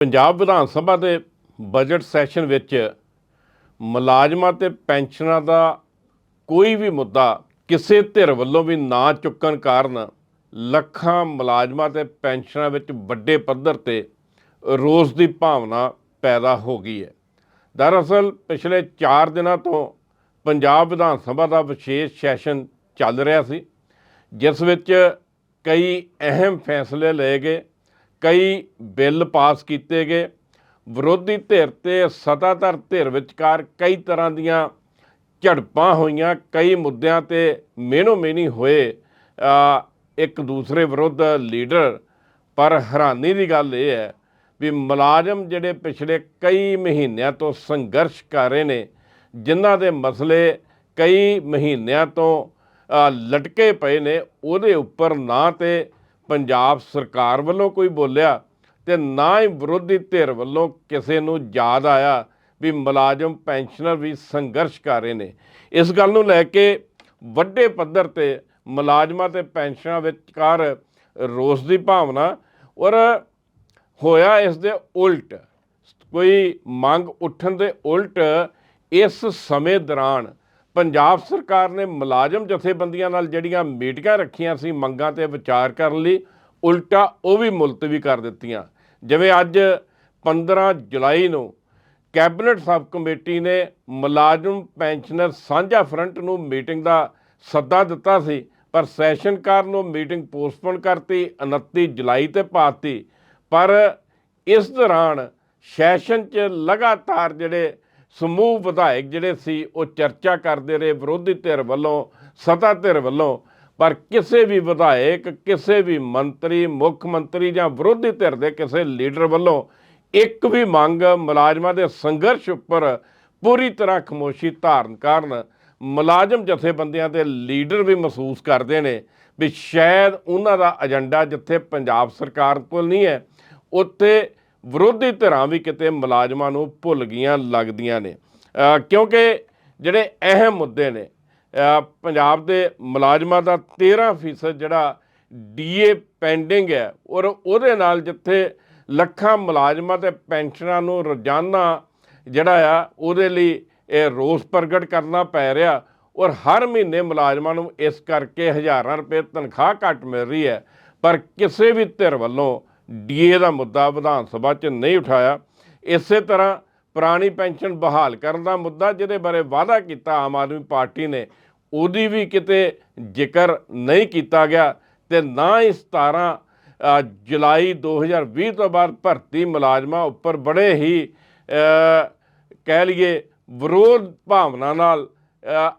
ਪੰਜਾਬ ਵਿਧਾਨ ਸਭਾ ਦੇ budget session ਵਿੱਚ ਮੁਲਾਜ਼ਮਾਂ ਤੇ ਪੈਨਸ਼ਨਾਂ ਦਾ ਕੋਈ ਵੀ ਮੁੱਦਾ ਕਿਸੇ ਧਿਰ ਵੱਲੋਂ ਵੀ ਨਾ ਚੁੱਕਣ ਕਾਰਨ ਲੱਖਾਂ ਮੁਲਾਜ਼ਮਾਂ ਤੇ ਪੈਨਸ਼ਨਾਂ ਵਿੱਚ ਵੱਡੇ ਪੱਧਰ ਤੇ ਰੋਸ ਦੀ ਭਾਵਨਾ ਪੈਦਾ ਹੋ ਗਈ ਹੈ। ਦਰਅਸਲ, ਪਿਛਲੇ 4 ਦਿਨਾਂ ਤੋਂ ਪੰਜਾਬ ਵਿਧਾਨ ਸਭਾ ਦਾ ਵਿਸ਼ੇਸ਼ ਸੈਸ਼ਨ ਚੱਲ ਰਿਹਾ ਸੀ, ਜਿਸ ਵਿੱਚ ਕਈ ਅਹਿਮ ਫੈਸਲੇ ਲਏ ਗਏ। ਕਈ ਬਿੱਲ ਪਾਸ ਕੀਤੇ ਗਏ। ਵਿਰੋਧੀ ਧਿਰ ਤੇ ਸੱਤਾਧਰ ਧਿਰ ਵਿਚਕਾਰ ਕਈ ਤਰ੍ਹਾਂ ਦੀਆਂ ਝੜਪਾਂ ਹੋਈਆਂ। ਕਈ ਮੁੱਦਿਆਂ ਤੇ ਮੇਨੋ ਮੇਨੀ ਹੋਏ ਇੱਕ ਦੂਸਰੇ ਵਿਰੁੱਧ ਲੀਡਰ। ਪਰ ਹੈਰਾਨੀ ਦੀ ਗੱਲ ਇਹ ਹੈ ਵੀ ਮੁਲਾਜ਼ਮ ਜਿਹੜੇ ਪਿਛਲੇ ਕਈ ਮਹੀਨਿਆਂ ਤੋਂ ਸੰਘਰਸ਼ ਕਰ ਰਹੇ ਨੇ, ਜਿਨ੍ਹਾਂ ਦੇ ਮਸਲੇ ਕਈ ਮਹੀਨਿਆਂ ਤੋਂ ਲਟਕੇ ਪਏ ਨੇ, ਉਹਦੇ ਉੱਪਰ ਨਾ ਤੇ ਪੰਜਾਬ ਸਰਕਾਰ ਵੱਲੋਂ ਕੋਈ ਬੋਲਿਆ ਤੇ ਨਾ ਹੀ ਵਿਰੋਧੀ ਧਿਰ ਵੱਲੋਂ ਕਿਸੇ ਨੂੰ ਯਾਦ ਆਇਆ ਵੀ ਮੁਲਾਜ਼ਮ ਪੈਨਸ਼ਨਰ ਵੀ ਸੰਘਰਸ਼ ਕਰ ਰਹੇ ਨੇ। ਇਸ ਗੱਲ ਨੂੰ ਲੈ ਕੇ ਵੱਡੇ ਪੱਧਰ ਤੇ ਮੁਲਾਜ਼ਮਾਂ ਤੇ ਪੈਨਸ਼ਨਾਂ ਵਿਚਕਾਰ ਰੋਸ ਦੀ ਭਾਵਨਾ ਔਰ ਹੋਇਆ ਇਸ ਦੇ ਉਲਟ। ਕੋਈ ਮੰਗ ਉੱਠਣ ਦੇ ਉਲਟ ਇਸ ਸਮੇਂ ਦੌਰਾਨ ਪੰਜਾਬ ਸਰਕਾਰ ਨੇ ਮੁਲਾਜ਼ਮ ਜਥੇਬੰਦੀਆਂ ਨਾਲ ਜਿਹੜੀਆਂ ਮੀਟਿੰਗਾਂ ਰੱਖੀਆਂ ਸੀ, ਮੰਗਾਂ ਤੇ ਵਿਚਾਰ ਕਰਨ ਲਈ, ਉਲਟਾ ਉਹ ਵੀ ਮੁਲਤਵੀ ਕਰ ਦਿੱਤੀਆਂ। ਜਿਵੇਂ ਅੱਜ 15 ਜੁਲਾਈ ਨੂੰ ਕੈਬਨਿਟ ਸਬ ਕਮੇਟੀ ਨੇ ਮੁਲਾਜ਼ਮ ਪੈਨਸ਼ਨਰ ਸਾਂਝਾ ਫਰੰਟ ਨੂੰ ਮੀਟਿੰਗ ਦਾ ਸੱਦਾ ਦਿੱਤਾ ਸੀ, ਪਰ ਸੈਸ਼ਨ ਕਾਰਨ ਉਹ ਮੀਟਿੰਗ ਪੋਸਟਪੋਨ ਕਰਤੀ 29 ਜੁਲਾਈ ਤੇ ਪਾਤੀ ਪਰ ਇਸ ਦੌਰਾਨ ਸੈਸ਼ਨ 'ਚ ਲਗਾਤਾਰ ਜਿਹੜੇ ਸਮੂਹ ਵਿਧਾਇਕ ਜਿਹੜੇ ਸੀ, ਉਹ ਚਰਚਾ ਕਰਦੇ ਰਹੇ ਵਿਰੋਧੀ ਧਿਰ ਵੱਲੋਂ, ਸੱਤਾ ਧਿਰ ਵੱਲੋਂ। ਪਰ ਕਿਸੇ ਵੀ ਵਿਧਾਇਕ, ਕਿਸੇ ਵੀ ਮੰਤਰੀ, ਮੁੱਖ ਮੰਤਰੀ ਜਾਂ ਵਿਰੋਧੀ ਧਿਰ ਦੇ ਕਿਸੇ ਲੀਡਰ ਵੱਲੋਂ ਇੱਕ ਵੀ ਮੰਗ ਮੁਲਾਜ਼ਮਾਂ ਦੇ ਸੰਘਰਸ਼ ਉੱਪਰ ਪੂਰੀ ਤਰ੍ਹਾਂ ਖਮੋਸ਼ੀ ਧਾਰਨ ਕਾਰਨ ਮੁਲਾਜ਼ਮ ਜਥੇਬੰਦੀਆਂ ਦੇ ਲੀਡਰ ਵੀ ਮਹਿਸੂਸ ਕਰਦੇ ਨੇ ਵੀ ਸ਼ਾਇਦ ਉਹਨਾਂ ਦਾ ਏਜੰਡਾ ਜਿੱਥੇ ਪੰਜਾਬ ਸਰਕਾਰ ਕੋਲ ਨਹੀਂ ਹੈ, ਉੱਥੇ ਵਿਰੋਧੀ ਧਿਰਾਂ ਵੀ ਕਿਤੇ ਮੁਲਾਜ਼ਮਾਂ ਨੂੰ ਭੁੱਲ ਗਈਆਂ ਲੱਗਦੀਆਂ ਨੇ। ਕਿਉਂਕਿ ਜਿਹੜੇ ਅਹਿਮ ਮੁੱਦੇ ਨੇ ਪੰਜਾਬ ਦੇ ਮੁਲਾਜ਼ਮਾਂ ਦਾ 13% ਜਿਹੜਾ ਡੀਏ ਪੈਂਡਿੰਗ ਹੈ, ਔਰ ਉਹਦੇ ਨਾਲ ਜਿੱਥੇ ਲੱਖਾਂ ਮੁਲਾਜ਼ਮਾਂ ਤੇ ਪੈਨਸ਼ਨਰਾਂ ਨੂੰ ਰੋਜ਼ਾਨਾ ਜਿਹੜਾ ਆ, ਉਹਦੇ ਲਈ ਇਹ ਰੋਸ ਪ੍ਰਗਟ ਕਰਨਾ ਪੈ ਰਿਹਾ, ਔਰ ਹਰ ਮਹੀਨੇ ਮੁਲਾਜ਼ਮਾਂ ਨੂੰ ਇਸ ਕਰਕੇ ਹਜ਼ਾਰਾਂ ਰੁਪਏ ਤਨਖਾਹ ਘੱਟ ਮਿਲ ਰਹੀ ਹੈ। ਪਰ ਕਿਸੇ ਵੀ ਧਿਰ ਵੱਲੋਂ ਡੀਏ ਦਾ ਮੁੱਦਾ ਵਿਧਾਨ ਸਭਾ 'ਚ ਨਹੀਂ ਉਠਾਇਆ। ਇਸੇ ਤਰ੍ਹਾਂ ਪੁਰਾਣੀ ਪੈਨਸ਼ਨ ਬਹਾਲ ਕਰਨ ਦਾ ਮੁੱਦਾ ਜਿਹਦੇ ਬਾਰੇ ਵਾਅਦਾ ਕੀਤਾ ਆਮ ਆਦਮੀ ਪਾਰਟੀ ਨੇ ਉਹਦੀ ਵੀ ਕਿਤੇ ਜ਼ਿਕਰ ਨਹੀਂ ਕੀਤਾ ਗਿਆ ਤੇ ਨਾ ਹੀ 17 ਅ, ਜੁਲਾਈ 2020 ਤੋਂ ਬਾਅਦ ਭਰਤੀ ਮੁਲਾਜ਼ਮਾਂ ਉੱਪਰ ਬੜੇ ਹੀ ਕਹਿ ਲਈਏ ਵਿਰੋਧ ਭਾਵਨਾ ਨਾਲ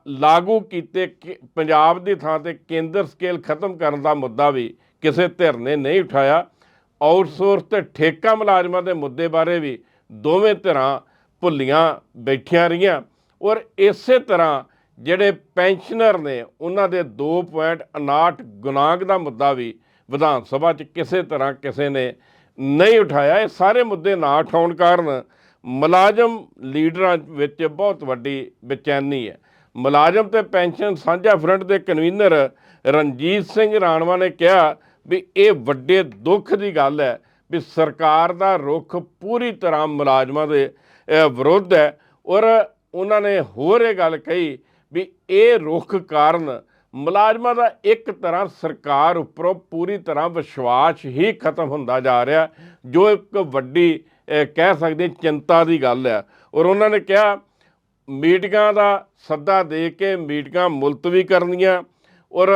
ਲਾਗੂ ਕੀਤੇ ਕਿ- ਪੰਜਾਬ ਦੀ ਥਾਂ ਤੇ ਕੇਂਦਰ ਸਕੇਲ ਖਤਮ ਕਰਨ ਦਾ ਮੁੱਦਾ ਵੀ ਕਿਸੇ ਧਿਰ ਨੇ ਨਹੀਂ ਉਠਾਇਆ। ਆਊਟਸੋਰਸ ਤੇ ਠੇਕਾ ਮੁਲਾਜ਼ਮਾਂ ਦੇ ਮੁੱਦੇ ਬਾਰੇ ਵੀ ਦੋਵੇਂ ਧਿਰਾਂ ਭੁੱਲੀਆਂ ਬੈਠੀਆਂ ਰਹੀਆਂ। ਔਰ ਇਸੇ ਤਰ੍ਹਾਂ ਜਿਹੜੇ ਪੈਨਸ਼ਨਰ ਨੇ, ਉਹਨਾਂ ਦੇ 2.59 ਗੁਨਾਂਗ ਦਾ ਮੁੱਦਾ ਵੀ ਵਿਧਾਨ ਸਭਾ 'ਚ ਕਿਸੇ ਤਰ੍ਹਾਂ ਕਿਸੇ ਨੇ ਨਹੀਂ ਉਠਾਇਆ। ਇਹ ਸਾਰੇ ਮੁੱਦੇ ਨਾ ਉਠਾਉਣ ਕਾਰਨ ਮੁਲਾਜ਼ਮ ਲੀਡਰਾਂ ਵਿੱਚ ਬਹੁਤ ਵੱਡੀ ਬੇਚੈਨੀ ਹੈ। ਮੁਲਾਜ਼ਮ ਤੇ ਪੈਨਸ਼ਨ ਸਾਂਝਾ ਫਰੰਟ ਦੇ ਕਨਵੀਨਰ ਰਣਜੀਤ ਸਿੰਘ ਰਾਣਵਾ ਨੇ ਕਿਹਾ ਵੀ ਇਹ ਵੱਡੇ ਦੁੱਖ ਦੀ ਗੱਲ ਹੈ ਵੀ ਸਰਕਾਰ ਦਾ ਰੁਖ ਪੂਰੀ ਤਰ੍ਹਾਂ ਮੁਲਾਜ਼ਮਾਂ ਦੇ ਵਿਰੁੱਧ ਹੈ। ਔਰ ਉਹਨਾਂ ਨੇ ਹੋਰ ਇਹ ਗੱਲ ਕਹੀ ਵੀ ਇਹ ਰੁਖ ਕਾਰਨ ਮੁਲਾਜ਼ਮਾਂ ਦਾ ਇੱਕ ਤਰ੍ਹਾਂ ਸਰਕਾਰ ਉੱਪਰੋਂ ਪੂਰੀ ਤਰ੍ਹਾਂ ਵਿਸ਼ਵਾਸ ਹੀ ਖਤਮ ਹੁੰਦਾ ਜਾ ਰਿਹਾ, ਜੋ ਇੱਕ ਵੱਡੀ ਕਹਿ ਸਕਦੇ ਚਿੰਤਾ ਦੀ ਗੱਲ ਹੈ। ਔਰ ਉਹਨਾਂ ਨੇ ਕਿਹਾ, ਮੀਟਿੰਗਾਂ ਦਾ ਸੱਦਾ ਦੇ ਕੇ ਮੀਟਿੰਗਾਂ ਮੁਲਤਵੀ ਕਰਨੀਆਂ। ਔਰ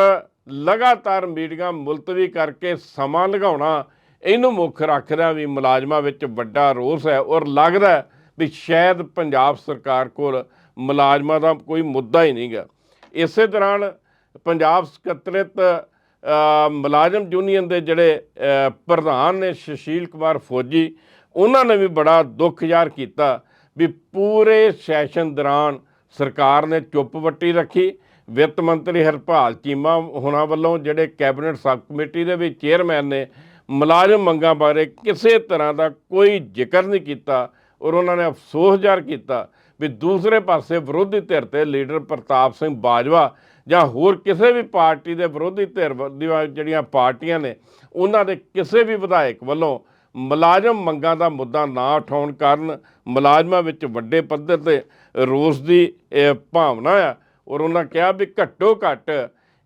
ਲਗਾਤਾਰ ਮੀਟਿੰਗਾਂ ਮੁਲਤਵੀ ਕਰਕੇ ਸਮਾਂ ਲਗਾਉਣਾ ਇਹਨੂੰ ਮੁੱਖ ਰੱਖਦਿਆਂ ਵੀ ਮੁਲਾਜ਼ਮਾਂ ਵਿੱਚ ਵੱਡਾ ਰੋਸ ਹੈ ਔਰ ਲੱਗਦਾ ਵੀ ਸ਼ਾਇਦ ਪੰਜਾਬ ਸਰਕਾਰ ਕੋਲ ਮੁਲਾਜ਼ਮਾਂ ਦਾ ਕੋਈ ਮੁੱਦਾ ਹੀ ਨਹੀਂਗਾ ਇਸੇ ਦੌਰਾਨ ਪੰਜਾਬ ਸਕੱਤਰਤ ਮੁਲਾਜ਼ਮ ਯੂਨੀਅਨ ਦੇ ਜਿਹੜੇ ਪ੍ਰਧਾਨ ਨੇ ਸੁਸ਼ੀਲ ਕੁਮਾਰ ਫੌਜੀ, ਉਹਨਾਂ ਨੇ ਵੀ ਬੜਾ ਦੁੱਖ ਜ਼ਾਹਰ ਕੀਤਾ ਵੀ ਪੂਰੇ ਸੈਸ਼ਨ ਦੌਰਾਨ ਸਰਕਾਰ ਨੇ ਚੁੱਪ ਵੱਟੀ ਰੱਖੀ ਵਿੱਤ ਮੰਤਰੀ ਹਰਪਾਲ ਚੀਮਾ ਹੋਣਾ ਵੱਲੋਂ ਜਿਹੜੇ ਕੈਬਨਿਟ ਸਬ ਕਮੇਟੀ ਦੇ ਵੀ ਚੇਅਰਮੈਨ ਨੇ ਮੁਲਾਜ਼ਮ ਮੰਗਾਂ ਬਾਰੇ ਕਿਸੇ ਤਰ੍ਹਾਂ ਦਾ ਕੋਈ ਜ਼ਿਕਰ ਨਹੀਂ ਕੀਤਾ ਔਰ ਉਹਨਾਂ ਨੇ ਅਫਸੋਸ ਜ਼ਾਹਰ ਕੀਤਾ ਵੀ ਦੂਸਰੇ ਪਾਸੇ ਵਿਰੋਧੀ ਧਿਰ ਤੇ ਲੀਡਰ ਪ੍ਰਤਾਪ ਸਿੰਘ ਬਾਜਵਾ ਜਾਂ ਹੋਰ ਕਿਸੇ ਵੀ ਪਾਰਟੀ ਦੇ ਵਿਰੋਧੀ ਧਿਰ ਦੀਆਂ ਜਿਹੜੀਆਂ ਪਾਰਟੀਆਂ ਨੇ, ਉਹਨਾਂ ਦੇ ਕਿਸੇ ਵੀ ਵਿਧਾਇਕ ਵੱਲੋਂ ਮੁਲਾਜ਼ਮ ਮੰਗਾਂ ਦਾ ਮੁੱਦਾ ਨਾ ਉਠਾਉਣ ਕਾਰਨ ਮੁਲਾਜ਼ਮਾਂ ਵਿੱਚ ਵੱਡੇ ਪੱਧਰ ਤੇ ਰੋਸ ਦੀ ਭਾਵਨਾ ਆ। ਔਰ ਉਹਨਾਂ ਕਿਹਾ ਵੀ ਘੱਟੋ ਘੱਟ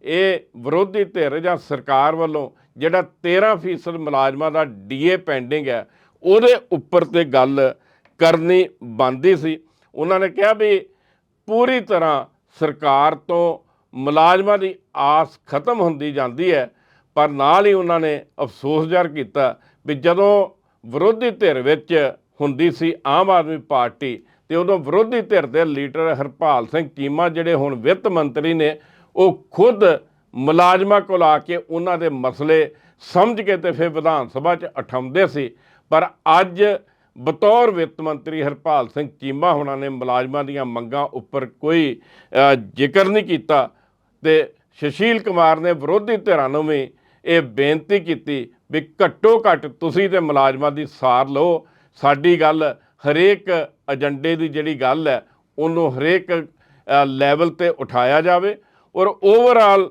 ਇਹ ਵਿਰੋਧੀ ਧਿਰ ਜਾਂ ਸਰਕਾਰ ਵੱਲੋਂ ਜਿਹੜਾ 13% ਮੁਲਾਜ਼ਮਾਂ ਦਾ ਡੀਏ ਪੈਂਡਿੰਗ ਹੈ, ਉਹਦੇ ਉੱਪਰ ਤੇ ਗੱਲ ਕਰਨੀ ਬੰਦੀ ਸੀ। ਉਹਨਾਂ ਨੇ ਕਿਹਾ ਵੀ ਪੂਰੀ ਤਰ੍ਹਾਂ ਸਰਕਾਰ ਤੋਂ ਮੁਲਾਜ਼ਮਾਂ ਦੀ ਆਸ ਖਤਮ ਹੁੰਦੀ ਜਾਂਦੀ ਹੈ, ਪਰ ਨਾਲ ਹੀ ਉਹਨਾਂ ਨੇ ਅਫਸੋਸ ਜ਼ਾਹਰ ਕੀਤਾ ਵੀ ਜਦੋਂ ਵਿਰੋਧੀ ਧਿਰ ਵਿੱਚ ਹੁੰਦੀ ਸੀ ਆਮ ਆਦਮੀ ਪਾਰਟੀ ਤੇ ਉਦੋਂ ਵਿਰੋਧੀ ਧਿਰ ਦੇ ਲੀਡਰ ਹਰਪਾਲ ਸਿੰਘ ਚੀਮਾ ਜਿਹੜੇ ਹੁਣ ਵਿੱਤ ਮੰਤਰੀ ਨੇ, ਉਹ ਖੁਦ ਮੁਲਾਜ਼ਮਾਂ ਕੋਲ ਆ ਕੇ ਉਹਨਾਂ ਦੇ ਮਸਲੇ ਸਮਝ ਕੇ ਤੇ ਫਿਰ ਵਿਧਾਨ ਸਭਾ 'ਚ ਉਠਾਉਂਦੇ ਸੀ। ਪਰ ਅੱਜ ਬਤੌਰ ਵਿੱਤ ਮੰਤਰੀ ਹਰਪਾਲ ਸਿੰਘ ਚੀਮਾ ਹੁਣਾਂ ਨੇ ਮੁਲਾਜ਼ਮਾਂ ਦੀਆਂ ਮੰਗਾਂ ਉੱਪਰ ਕੋਈ ਜ਼ਿਕਰ ਨਹੀਂ ਕੀਤਾ ਤੇ ਸੁਸ਼ੀਲ ਕੁਮਾਰ ਨੇ ਵਿਰੋਧੀ ਧਿਰਾਂ ਨੂੰ ਵੀ ਇਹ ਬੇਨਤੀ ਕੀਤੀ ਵੀ ਘੱਟੋ ਘੱਟ ਤੁਸੀਂ ਤੇ ਮੁਲਾਜ਼ਮਾਂ ਦੀ ਸਾਰ ਲਓ। ਸਾਡੀ ਗੱਲ ਹਰੇਕ ਏਜੰਡੇ ਦੀ ਜਿਹੜੀ ਗੱਲ ਹੈ, ਉਹਨੂੰ ਹਰੇਕ ਲੈਵਲ ਤੇ ਉਠਾਇਆ ਜਾਵੇ ਔਰ ਓਵਰਆਲ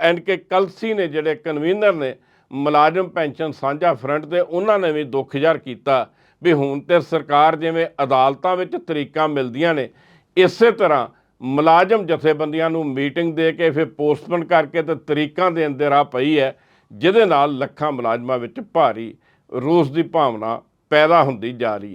ਐਂਡ ਕੇ ਕਲਸੀ ਨੇ ਜਿਹੜੇ ਕਨਵੀਨਰ ਨੇ, ਮੁਲਾਜ਼ਮ ਪੈਨਸ਼ਨ ਸਾਂਝਾ ਫਰੰਟ ਦੇ ਉਹਨਾਂ ਨੇ ਵੀ ਦੁੱਖ ਜ਼ਾਹਰ ਕੀਤਾ ਵੀ ਹੁਣ ਤੇ ਸਰਕਾਰ ਜਿਵੇਂ ਅਦਾਲਤਾਂ ਵਿੱਚ ਤਰੀਕਾਂ ਮਿਲਦੀਆਂ ਨੇ, ਇਸੇ ਤਰ੍ਹਾਂ ਮੁਲਾਜ਼ਮ ਜਥੇਬੰਦੀਆਂ ਨੂੰ ਮੀਟਿੰਗ ਦੇ ਕੇ ਫਿਰ ਪੋਸਟਪਨ ਕਰਕੇ ਤੇ ਤਰੀਕਾਂ ਦੇਣ ਦੇ ਰਾਹ ਪਈ ਹੈ, ਜਿਹਦੇ ਨਾਲ ਲੱਖਾਂ ਮੁਲਾਜ਼ਮਾਂ ਵਿੱਚ ਭਾਰੀ ਰੋਸ ਦੀ ਭਾਵਨਾ ਪੈਦਾ ਹੁੰਦੀ ਜਾ ਰਹੀ ਹੈ।